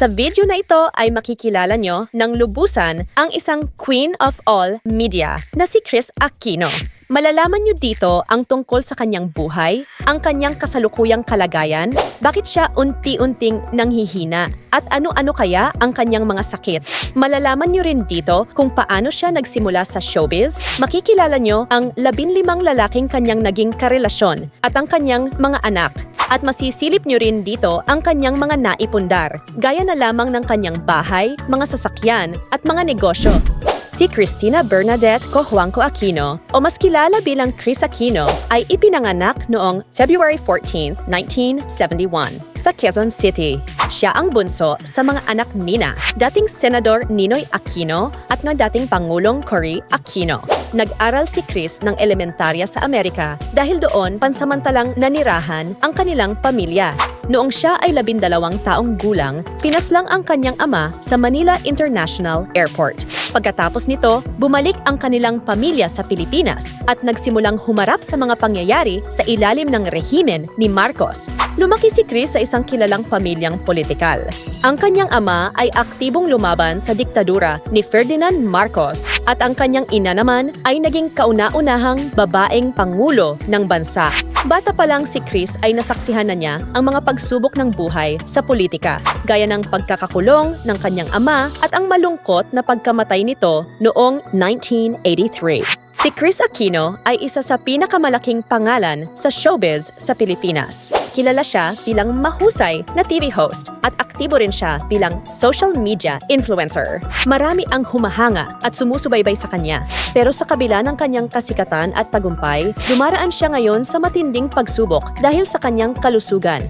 Sa video na ito ay makikilala nyo ng lubusan ang isang queen of all media na si Chris Aquino. Malalaman nyo dito ang tungkol sa kanyang buhay, ang kanyang kasalukuyang kalagayan, bakit siya unti-unting nanghihina, at ano-ano kaya ang kanyang mga sakit. Malalaman nyo rin dito kung paano siya nagsimula sa showbiz, makikilala nyo ang labinlimang lalaking kanyang naging karelasyon at ang kanyang mga anak. At masisilip nyo rin dito ang kanyang mga naipundar, gaya na lamang ng kanyang bahay, mga sasakyan, at mga negosyo. Si Cristina Bernadette Cojuangco Aquino, o mas kilala bilang Chris Aquino, ay ipinanganak noong February 14, 1971, sa Quezon City. Siya ang bunso sa mga anak nina, dating Senador Ninoy Aquino at ng dating Pangulong Cory Aquino. Nag-aral si Chris ng elementarya sa Amerika dahil doon pansamantalang nanirahan ang kanilang pamilya. Noong siya ay labindalawang taong gulang, pinaslang ang kanyang ama sa Manila International Airport. Pagkatapos nito, bumalik ang kanilang pamilya sa Pilipinas at nagsimulang humarap sa mga pangyayari sa ilalim ng rehimen ni Marcos. Lumaki si Chris sa isang kilalang pamilyang politikal. Ang kanyang ama ay aktibong lumaban sa diktadura ni Ferdinand Marcos at ang kanyang ina naman ay naging kauna-unahang babaeng pangulo ng bansa. Bata pa lang si Chris ay nasaksihan na niya ang mga pagsubok ng buhay sa politika, gaya ng pagkakakulong ng kanyang ama at ang malungkot na pagkamatay nito noong 1983. Si Chris Aquino ay isa sa pinakamalaking pangalan sa showbiz sa Pilipinas. Kilala siya bilang mahusay na TV host at aktibo rin siya bilang social media influencer. Marami ang humahanga at sumusubaybay sa kanya. Pero sa kabila ng kanyang kasikatan at tagumpay, dumaraan siya ngayon sa matinding pagsubok dahil sa kanyang kalusugan.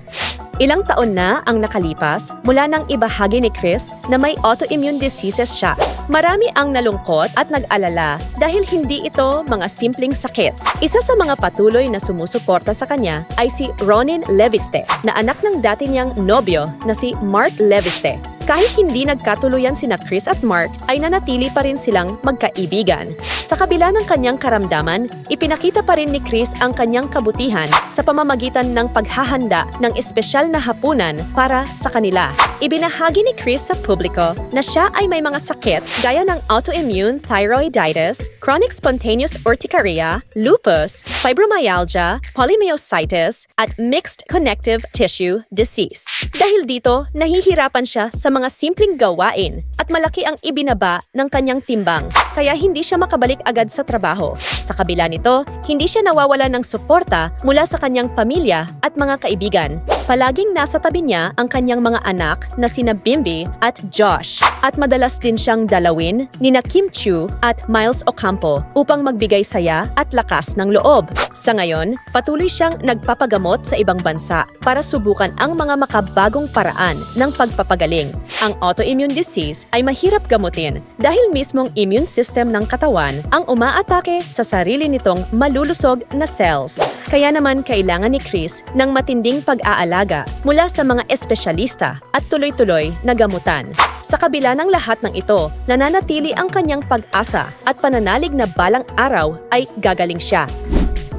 Ilang taon na ang nakalipas mula nang ibahagi ni Chris na may autoimmune diseases siya. Marami ang nalungkot at nag-alala dahil hindi ito mga simpleng sakit. Isa sa mga patuloy na sumusuporta sa kanya ay si Ronin Leviste na anak ng dati niyang nobyo na si Mark Leviste. Kahit hindi nagkatuluyan sina Chris at Mark, ay nanatili pa rin silang magkaibigan. Sa kabila ng kanyang karamdaman, ipinakita pa rin ni Chris ang kanyang kabutihan sa pamamagitan ng paghahanda ng espesyal na hapunan para sa kanila. Ibinahagi ni Chris sa publiko na siya ay may mga sakit gaya ng autoimmune thyroiditis, chronic spontaneous urticaria, lupus, fibromyalgia, polymyositis, at mixed connective tissue disease. Dahil dito, nahihirapan siya sa mga simpleng gawain at malaki ang ibinaba ng kanyang timbang, kaya hindi siya makabalik agad sa trabaho. Sa kabila nito, hindi siya nawawala ng suporta mula sa kanyang pamilya at mga kaibigan. Palaging nasa tabi niya ang kanyang mga anak na sina Bimbi at Josh. At madalas din siyang dalawin ni na Kim Chu at Miles Ocampo upang magbigay saya at lakas ng loob. Sa ngayon, patuloy siyang nagpapagamot sa ibang bansa para subukan ang mga makabagong paraan ng pagpapagaling. Ang autoimmune disease ay mahirap gamutin dahil mismong immune system ng katawan ang umaatake sa sarili nitong malulusog na cells. Kaya naman kailangan ni Chris ng matinding pag-aalaga mula sa mga espesyalista at tuloy-tuloy na gamutan. Sa kabila ng lahat ng ito, nananatili ang kanyang pag-asa at pananalig na balang araw ay gagaling siya.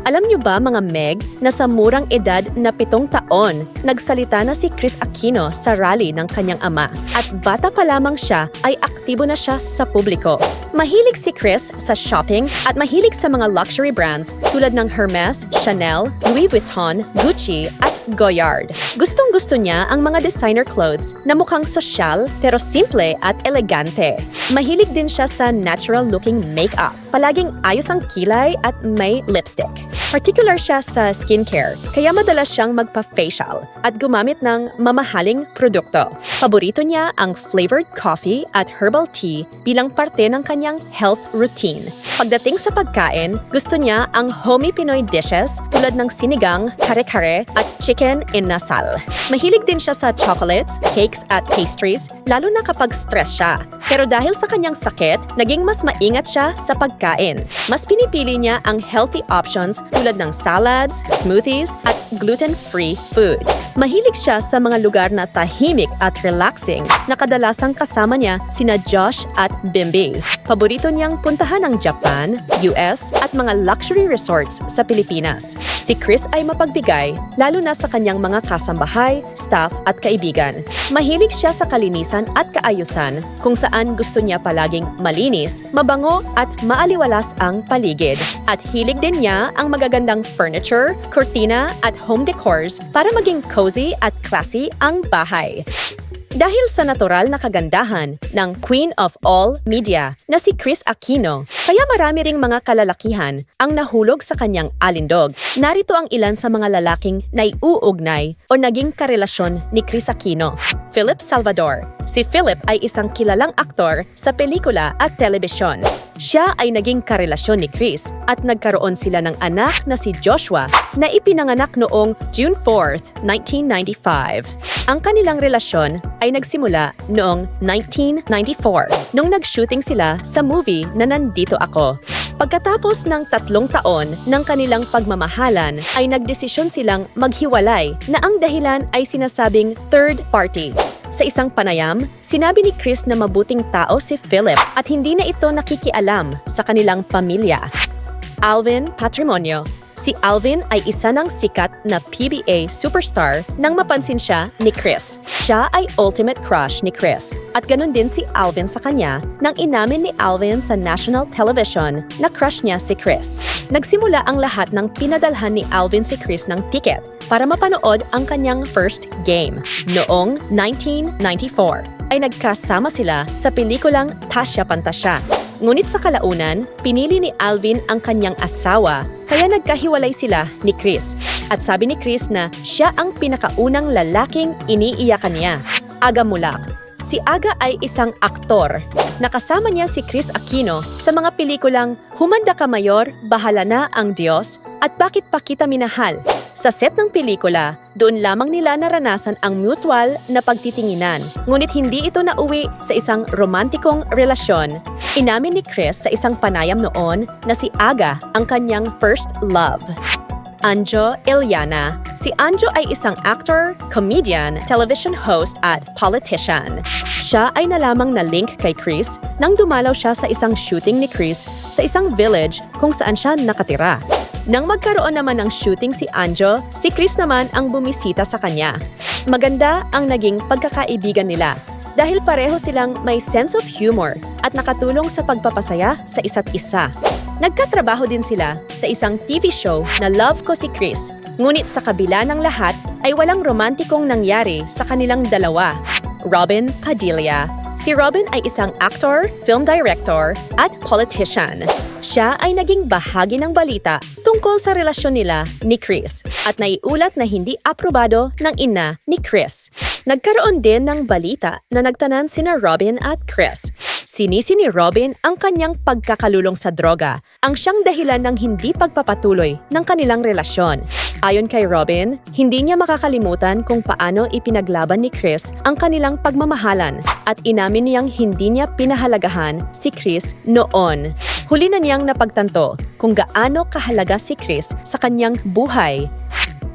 Alam niyo ba mga Meg na sa murang edad na pitong taon, nagsalita na si Chris Aquino sa rally ng kanyang ama at bata pa lamang siya ay aktibo na siya sa publiko. Mahilig si Chris sa shopping at mahilig sa mga luxury brands tulad ng Hermes, Chanel, Louis Vuitton, Gucci at Goyard. Gustong gusto niya ang mga designer clothes na mukhang sosyal pero simple at elegante. Mahilig din siya sa natural looking makeup. Palaging ayos ang kilay at may lipstick. Particular siya sa skincare, kaya madalas siyang magpa-facial at gumamit ng mamahaling produkto. Paborito niya ang flavored coffee at herbal tea bilang parte ng kanyang health routine. Pagdating sa pagkain, gusto niya ang homey Pinoy dishes tulad ng sinigang, kare-kare at chicken inasal. Mahilig din siya sa chocolates, cakes at pastries, lalo na kapag stress siya. Pero dahil sa kanyang sakit, naging mas maingat siya sa pagkain. Mas pinipili niya ang healthy options tulad ng salads, smoothies, at gluten-free food. Mahilig siya sa mga lugar na tahimik at relaxing na kadalasang kasama niya sina Josh at Bimbi. Paborito niyang puntahan ang Japan, US, at mga luxury resorts sa Pilipinas. Si Chris ay mapagbigay, lalo na sa kanyang mga kasambahay, staff at kaibigan. Mahilig siya sa kalinisan at kaayusan, kung saan gusto niya palaging malinis, mabango at maaliwalas ang paligid. At hilig din niya ang magagandang furniture, kurtina at home decors para maging cozy at classy ang bahay. Dahil sa natural na kagandahan ng Queen of All Media na si Chris Aquino, kaya marami ring mga kalalakihan ang nahulog sa kanyang alindog. Narito ang ilan sa mga lalaking naiuugnay o naging karelasyon ni Chris Aquino. Philip Salvador. Si Philip ay isang kilalang aktor sa pelikula at telebisyon. Siya ay naging karelasyon ni Chris at nagkaroon sila ng anak na si Joshua na ipinanganak noong June 4, 1995. Ang kanilang relasyon ay nagsimula noong 1994 nung nag-shooting sila sa movie na Nandito Ako. Pagkatapos ng tatlong taon ng kanilang pagmamahalan ay nagdesisyon silang maghiwalay na ang dahilan ay sinasabing third party. Sa isang panayam, sinabi ni Chris na mabuting tao si Philip at hindi na ito nakikialam sa kanilang pamilya. Alvin Patrimonio Si Alvin ay isa ng sikat na PBA superstar nang mapansin siya ni Chris. Siya ay ultimate crush ni Chris at ganun din si Alvin sa kanya nang inamin ni Alvin sa national television na crush niya si Chris. Nagsimula ang lahat ng pinadalhan ni Alvin si Chris ng ticket para mapanood ang kanyang first game. Noong 1994 ay nagkasama sila sa pelikulang Tasya Pantasya Ngunit sa kalaunan, pinili ni Alvin ang kanyang asawa kaya nagkahiwalay sila ni Chris. At sabi ni Chris na siya ang pinakaunang lalaking iniiyakan niya. Aga Mulak. Si Aga ay isang aktor. Nakasama niya si Chris Aquino sa mga pelikulang Humanda ka Mayor, Bahala na ang Diyos at Bakit pa kita minahal. Sa set ng pelikula, doon lamang nila naranasan ang mutual na pagtitinginan. Ngunit hindi ito nauwi sa isang romantikong relasyon. Inamin ni Chris sa isang panayam noon na si Aga ang kanyang first love. Anjo Eliana. Si Anjo ay isang actor, comedian, television host at politician. Siya ay nalamang na link kay Chris nang dumalaw siya sa isang shooting ni Chris sa isang village kung saan siya nakatira. Nang magkaroon naman ng shooting si Anjo, si Chris naman ang bumisita sa kanya. Maganda ang naging pagkakaibigan nila dahil pareho silang may sense of humor at nakatulong sa pagpapasaya sa isa't isa. Nagkatrabaho din sila sa isang TV show na Love Ko Si Chris, ngunit sa kabila ng lahat ay walang romantikong nangyari sa kanilang dalawa. Robin Padilla Si Robin ay isang actor, film director, at politician. Siya ay naging bahagi ng balita tungkol sa relasyon nila ni Chris at naiulat na hindi aprobado ng ina ni Chris. Nagkaroon din ng balita na nagtanan sina Robin at Chris. Sinisi ni Robin ang kanyang pagkakalulong sa droga, ang siyang dahilan ng hindi pagpapatuloy ng kanilang relasyon. Ayon kay Robin, hindi niya makakalimutan kung paano ipinaglaban ni Chris ang kanilang pagmamahalan at inamin niyang hindi niya pinahalagahan si Chris noon. Huli na niyang napagtanto kung gaano kahalaga si Chris sa kanyang buhay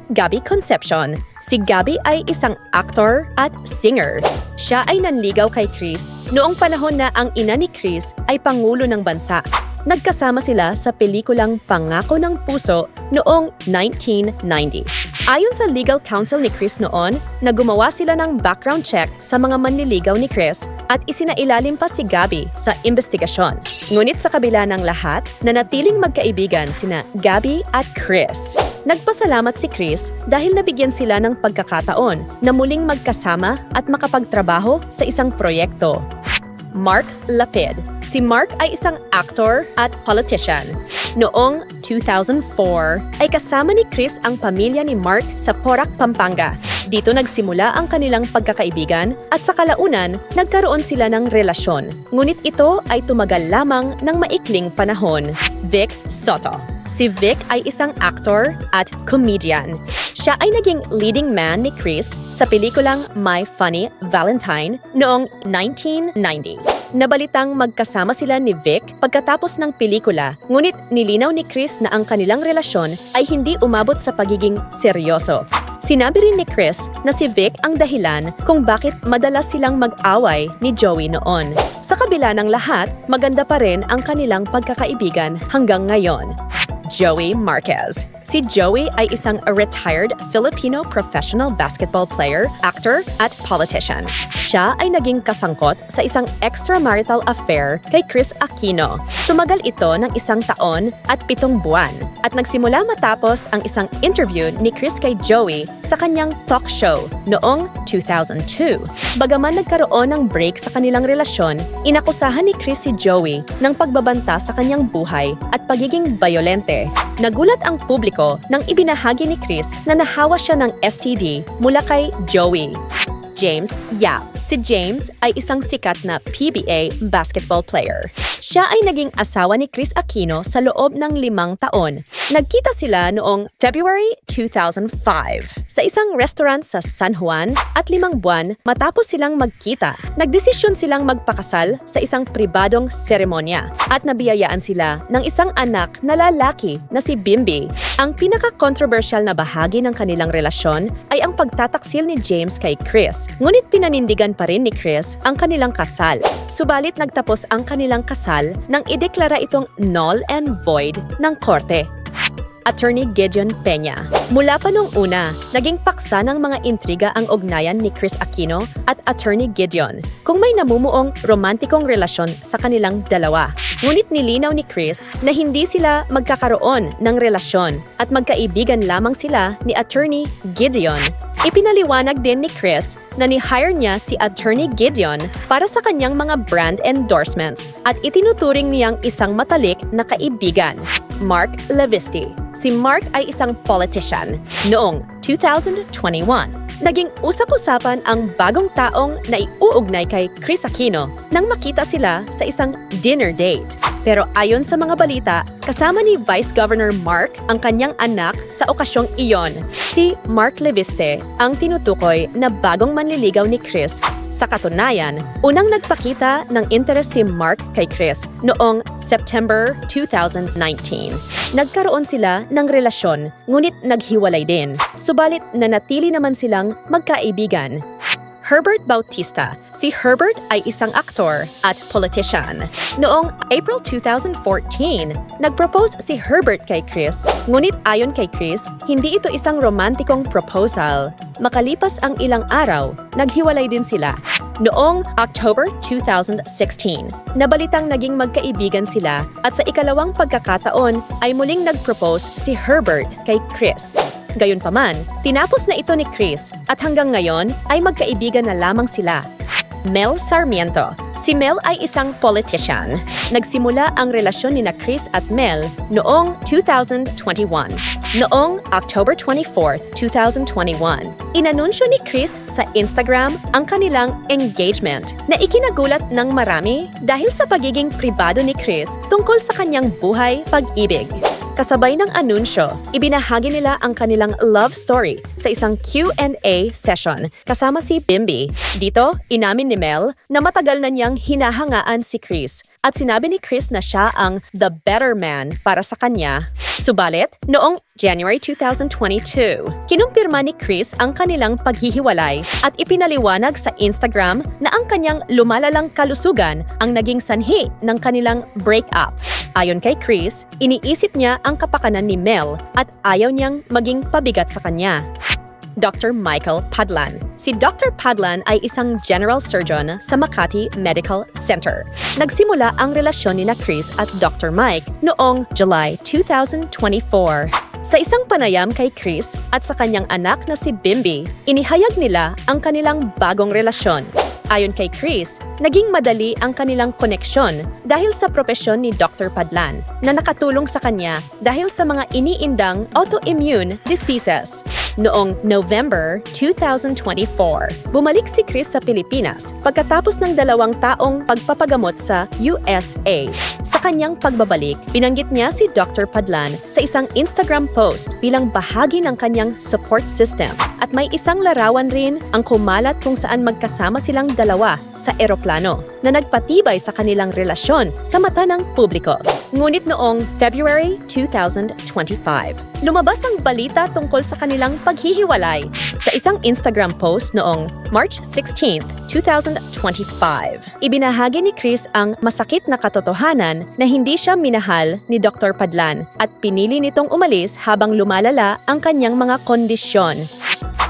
Gabby Concepcion. Si Gabby ay isang actor at singer. Siya ay nanligaw kay Chris noong panahon na ang ina ni Chris ay pangulo ng bansa. Nagkasama sila sa pelikulang Pangako ng Puso noong 1990. Ayon sa legal counsel ni Chris noon, na gumawa sila ng background check sa mga manliligaw ni Chris at isinailalim pa si Gabby sa investigasyon. Ngunit sa kabila ng lahat, nanatiling magkaibigan sina Gabby at Chris. Nagpasalamat si Chris dahil nabigyan sila ng pagkakataon na muling magkasama at makapagtrabaho sa isang proyekto. Mark Lapid Si Mark ay isang actor at politician. Noong 2004 ay kasama ni Chris ang pamilya ni Mark sa Porac, Pampanga. Dito nagsimula ang kanilang pagkakaibigan at sa kalaunan nagkaroon sila ng relasyon. Ngunit ito ay tumagal lamang ng maikling panahon. Vic Soto Si Vic ay isang actor at comedian. Siya ay naging leading man ni Chris sa pelikulang My Funny Valentine noong 1990. Nabalitang magkasama sila ni Vic pagkatapos ng pelikula, ngunit nilinaw ni Chris na ang kanilang relasyon ay hindi umabot sa pagiging seryoso. Sinabi rin ni Chris na si Vic ang dahilan kung bakit madalas silang mag-away ni Joey noon. Sa kabila ng lahat, maganda pa rin ang kanilang pagkakaibigan hanggang ngayon. Joey Marquez. Si Joey ay isang retired Filipino professional basketball player, actor at politician. Siya ay naging kasangkot sa isang extramarital affair kay Chris Aquino. Tumagal ito ng isang taon at pitong buwan at nagsimula matapos ang isang interview ni Chris kay Joey sa kanyang talk show noong 2002. Bagaman nagkaroon ng break sa kanilang relasyon, inakusahan ni Chris si Joey ng pagbabanta sa kanyang buhay at pagiging bayolente. Nagulat ang publiko nang ibinahagi ni Chris na nahawa siya ng STD mula kay Joey. James Yap. Si James ay isang sikat na PBA basketball player. Siya ay naging asawa ni Chris Aquino sa loob ng limang taon. Nagkita sila noong February 2005 sa isang restaurant sa San Juan at limang buwan matapos silang magkita. Nagdesisyon silang magpakasal sa isang pribadong seremonya at nabiyayaan sila ng isang anak na lalaki na si Bimbi. Ang pinaka-controversial na bahagi ng kanilang relasyon ay ang pagtataksil ni James kay Chris. Ngunit pinanindigan pa rin ni Chris ang kanilang kasal. Subalit nagtapos ang kanilang kasal nang ideklara itong null and void ng korte. Attorney Gideon Peña. Mula pa nung una, naging paksa ng mga intriga ang ugnayan ni Chris Aquino at Attorney Gideon kung may namumuong romantikong relasyon sa kanilang dalawa. Ngunit nilinaw ni Chris na hindi sila magkakaroon ng relasyon at magkaibigan lamang sila ni Attorney Gideon. Ipinaliwanag din ni Chris na ni-hire niya si Attorney Gideon para sa kanyang mga brand endorsements at itinuturing niyang isang matalik na kaibigan. Mark Levisti. Si Mark ay isang politician. Noong 2021, naging usap-usapan ang bagong taong na iuugnay kay Chris Aquino nang makita sila sa isang dinner date. Pero ayon sa mga balita, kasama ni Vice Governor Mark ang kanyang anak sa okasyong iyon. Si Mark Leviste ang tinutukoy na bagong manliligaw ni Chris sa katunayan, unang nagpakita ng interes si Mark kay Chris noong September 2019. Nagkaroon sila ng relasyon, ngunit naghiwalay din. Subalit nanatili naman silang magkaibigan. Herbert Bautista. Si Herbert ay isang aktor at politician. Noong April 2014, nag-propose si Herbert kay Chris. Ngunit ayon kay Chris, hindi ito isang romantikong proposal. Makalipas ang ilang araw, naghiwalay din sila. Noong October 2016, nabalitang naging magkaibigan sila at sa ikalawang pagkakataon ay muling nag-propose si Herbert kay Chris. Gayunpaman, tinapos na ito ni Chris at hanggang ngayon ay magkaibigan na lamang sila. Mel Sarmiento. Si Mel ay isang politician. Nagsimula ang relasyon ni na Chris at Mel noong 2021. Noong October 24, 2021, inanunsyo ni Chris sa Instagram ang kanilang engagement na ikinagulat ng marami dahil sa pagiging pribado ni Chris tungkol sa kanyang buhay pag-ibig. Kasabay ng anunsyo, ibinahagi nila ang kanilang love story sa isang Q&A session kasama si Bimbi. Dito, inamin ni Mel na matagal na niyang hinahangaan si Chris at sinabi ni Chris na siya ang the better man para sa kanya. Subalit, noong January 2022, kinumpirma ni Chris ang kanilang paghihiwalay at ipinaliwanag sa Instagram na ang kanyang lumalalang kalusugan ang naging sanhi ng kanilang breakup. Ayon kay Chris, iniisip niya ang kapakanan ni Mel at ayaw niyang maging pabigat sa kanya. Dr. Michael Padlan. Si Dr. Padlan ay isang general surgeon sa Makati Medical Center. Nagsimula ang relasyon ni na Chris at Dr. Mike noong July 2024. Sa isang panayam kay Chris at sa kanyang anak na si Bimbi, inihayag nila ang kanilang bagong relasyon. Ayon kay Chris, naging madali ang kanilang koneksyon dahil sa propesyon ni Dr. Padlan na nakatulong sa kanya dahil sa mga iniindang autoimmune diseases. Noong November 2024, bumalik si Chris sa Pilipinas pagkatapos ng dalawang taong pagpapagamot sa USA. Sa kanyang pagbabalik, binanggit niya si Dr. Padlan sa isang Instagram post bilang bahagi ng kanyang support system at may isang larawan rin ang kumalat kung saan magkasama silang dalawa sa eroplano na nagpatibay sa kanilang relasyon sa mata ng publiko. Ngunit noong February 2025, lumabas ang balita tungkol sa kanilang paghihiwalay sa isang Instagram post noong March 16, 2025. Ibinahagi ni Chris ang masakit na katotohanan na hindi siya minahal ni Dr. Padlan at pinili nitong umalis habang lumalala ang kanyang mga kondisyon.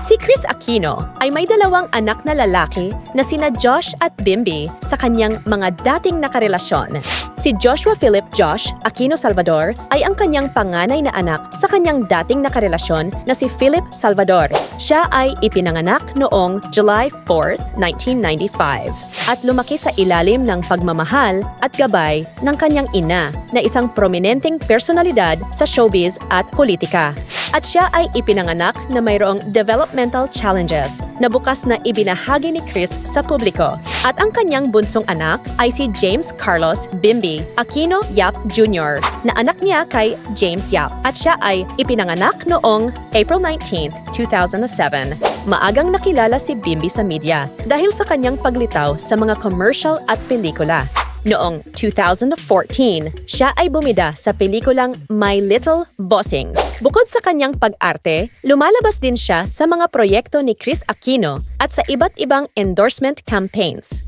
Si Chris Aquino ay may dalawang anak na lalaki na sina Josh at Bimby sa kanyang mga dating nakarelasyon. Si Joshua Philip Josh Aquino Salvador ay ang kanyang panganay na anak sa kanyang dating nakarelasyon na si Philip Salvador. Siya ay ipinanganak noong July 4, 1995 at lumaki sa ilalim ng pagmamahal at gabay ng kanyang ina na isang prominenteng personalidad sa showbiz at politika. At siya ay ipinanganak na mayroong developmental challenges na bukas na ibinahagi ni Chris sa publiko. At ang kanyang bunsong anak ay si James Carlos Bimby Aquino Yap Jr. na anak niya kay James Yap at siya ay ipinanganak noong April 19, 2007. Maagang nakilala si Bimby sa media dahil sa kanyang paglitaw sa mga commercial at pelikula. Noong 2014, siya ay bumida sa pelikulang My Little Bossings. Bukod sa kanyang pag-arte, lumalabas din siya sa mga proyekto ni Chris Aquino at sa iba't ibang endorsement campaigns.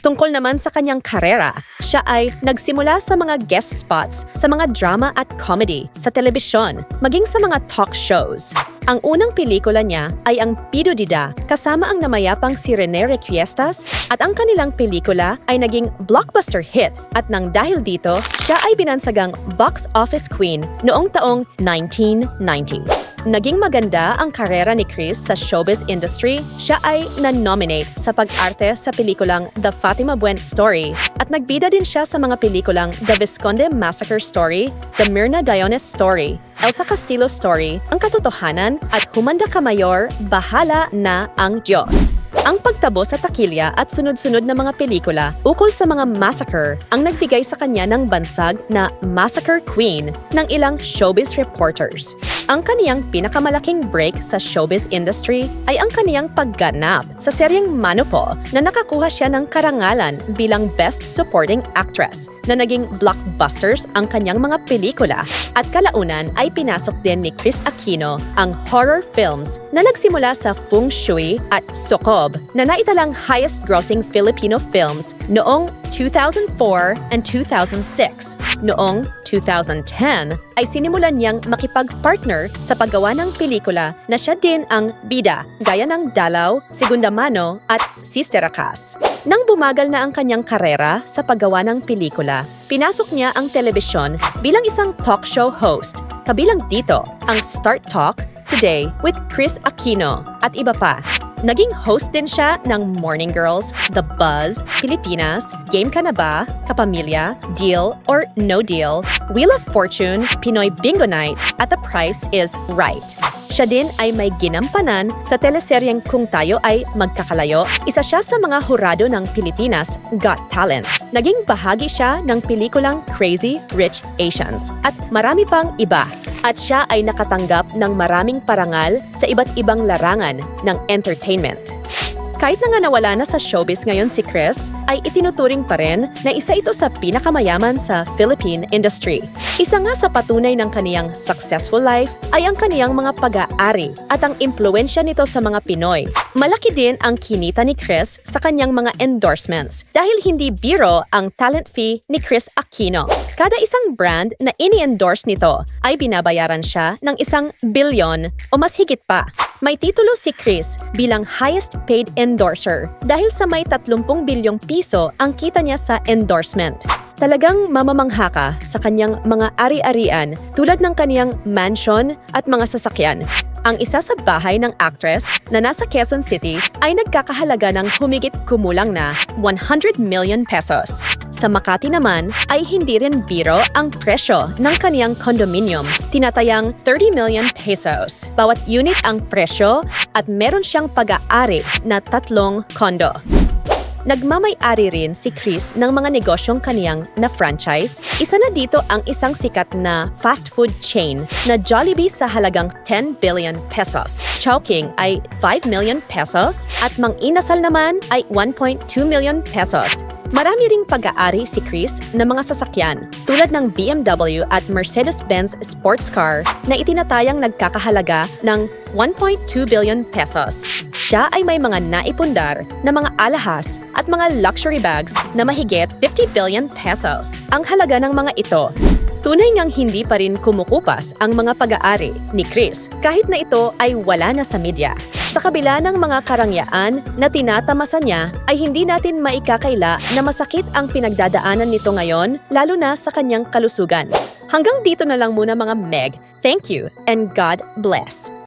Tungkol naman sa kanyang karera, siya ay nagsimula sa mga guest spots sa mga drama at comedy sa telebisyon, maging sa mga talk shows. Ang unang pelikula niya ay ang Pido Dida kasama ang namayapang si Rene Requiestas at ang kanilang pelikula ay naging blockbuster hit at nang dahil dito, siya ay binansagang box office queen noong taong 1990. Naging maganda ang karera ni Chris sa showbiz industry. Siya ay na-nominate sa pag-arte sa pelikulang The Fatima Buen Story at nagbida din siya sa mga pelikulang The Visconde Massacre Story, The Mirna Dionis Story, Elsa Castillo Story, Ang Katotohanan at Humanda Ka Mayor, Bahala na ang Diyos. Ang pagtabo sa takilya at sunod-sunod na mga pelikula ukol sa mga massacre ang nagbigay sa kanya ng bansag na Massacre Queen ng ilang showbiz reporters. Ang kaniyang pinakamalaking break sa showbiz industry ay ang kaniyang pagganap sa seryeng Manopo na nakakuha siya ng karangalan bilang Best Supporting Actress na naging blockbusters ang kanyang mga pelikula. At kalaunan ay pinasok din ni Chris Aquino ang horror films na nagsimula sa Feng Shui at Sokob na naitalang highest-grossing Filipino films noong 2004 and 2006. Noong 2010 ay sinimulan niyang makipag-partner sa paggawa ng pelikula na siya din ang bida gaya ng Dalaw, Segunda Mano at Sister Akas. Nang bumagal na ang kanyang karera sa paggawa ng pelikula, pinasok niya ang telebisyon bilang isang talk show host. Kabilang dito ang Start Talk, Today with Chris Aquino at iba pa. Naging host din siya ng Morning Girls, The Buzz, Pilipinas, Game Ka Na Ba, Kapamilya, Deal or No Deal, Wheel of Fortune, Pinoy Bingo Night, at The Price is Right. Siya din ay may ginampanan sa teleseryeng Kung Tayo ay Magkakalayo. Isa siya sa mga hurado ng Pilipinas Got Talent. Naging bahagi siya ng pelikulang Crazy Rich Asians at marami pang iba. At siya ay nakatanggap ng maraming parangal sa iba't ibang larangan ng entertainment. Kahit na nga nawala na sa showbiz ngayon si Chris, ay itinuturing pa rin na isa ito sa pinakamayaman sa Philippine industry. Isa nga sa patunay ng kaniyang successful life ay ang kaniyang mga pag-aari at ang impluensya nito sa mga Pinoy. Malaki din ang kinita ni Chris sa kanyang mga endorsements dahil hindi biro ang talent fee ni Chris Aquino. Kada isang brand na ini-endorse nito ay binabayaran siya ng isang bilyon o mas higit pa. May titulo si Chris bilang highest paid endorser dahil sa may 30 bilyong piso ang kita niya sa endorsement. Talagang mamamangha ka sa kanyang mga ari-arian tulad ng kaniyang mansion at mga sasakyan. Ang isa sa bahay ng actress na nasa Quezon City ay nagkakahalaga ng humigit kumulang na 100 million pesos. Sa Makati naman ay hindi rin biro ang presyo ng kaniyang condominium, tinatayang 30 million pesos. Bawat unit ang presyo at meron siyang pag-aari na tatlong kondo. Nagmamay-ari rin si Chris ng mga negosyong kaniyang na franchise. Isa na dito ang isang sikat na fast food chain na Jollibee sa halagang 10 billion pesos. Chowking ay 5 million pesos at Mang Inasal naman ay 1.2 million pesos. Marami ring pag-aari si Chris ng mga sasakyan tulad ng BMW at Mercedes-Benz sports car na itinatayang nagkakahalaga ng 1.2 billion pesos. Siya ay may mga naipundar na mga alahas at mga luxury bags na mahigit 50 billion pesos. Ang halaga ng mga ito Tunay ngang hindi pa rin kumukupas ang mga pag-aari ni Chris kahit na ito ay wala na sa media. Sa kabila ng mga karangyaan na tinatamasa niya ay hindi natin maikakaila na masakit ang pinagdadaanan nito ngayon lalo na sa kanyang kalusugan. Hanggang dito na lang muna mga Meg. Thank you and God bless.